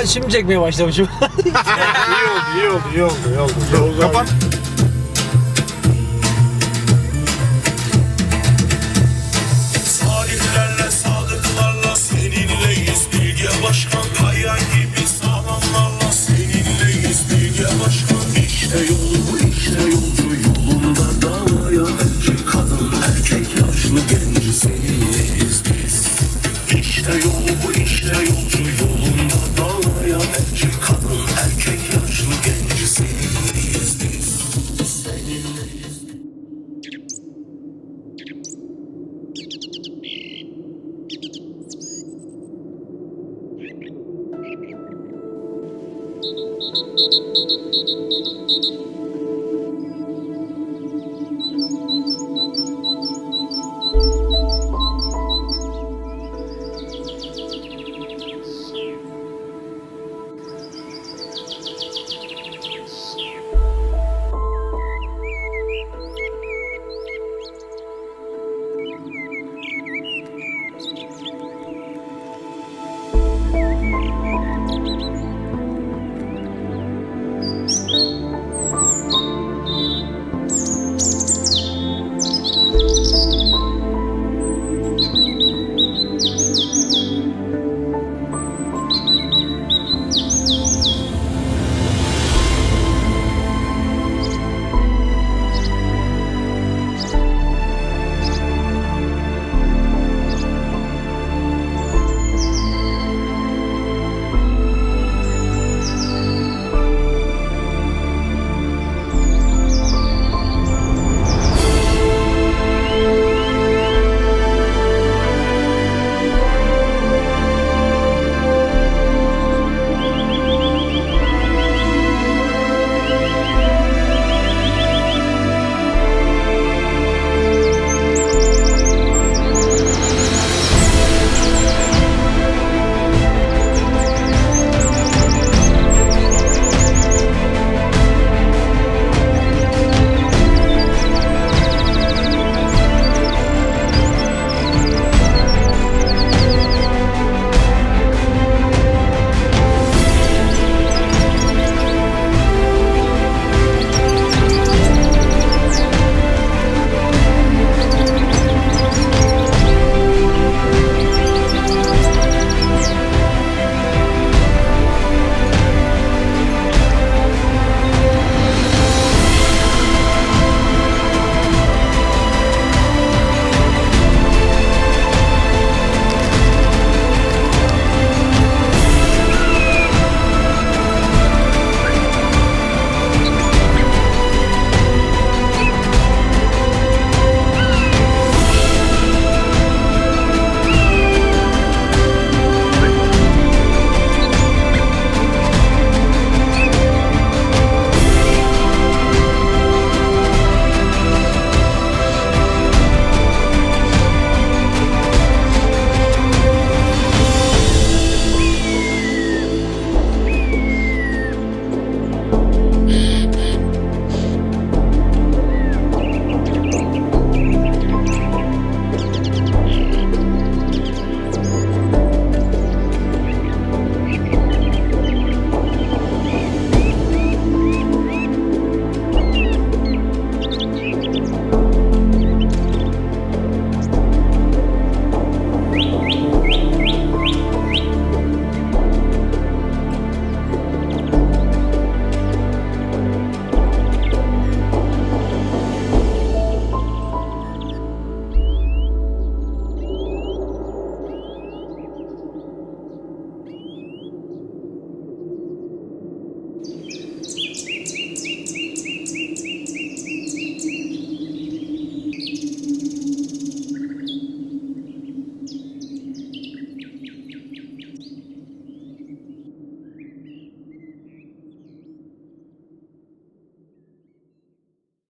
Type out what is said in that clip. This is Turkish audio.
Aa şimdi çekmeye başlamışım. iyi oldu, iyi oldu, iyi oldu, iyi oldu. İyi oldu Kapat. Sahillerle, yolcu yolunda dağlayan erkek kadın, erkek yaşlı genci seni. どどどどどどど。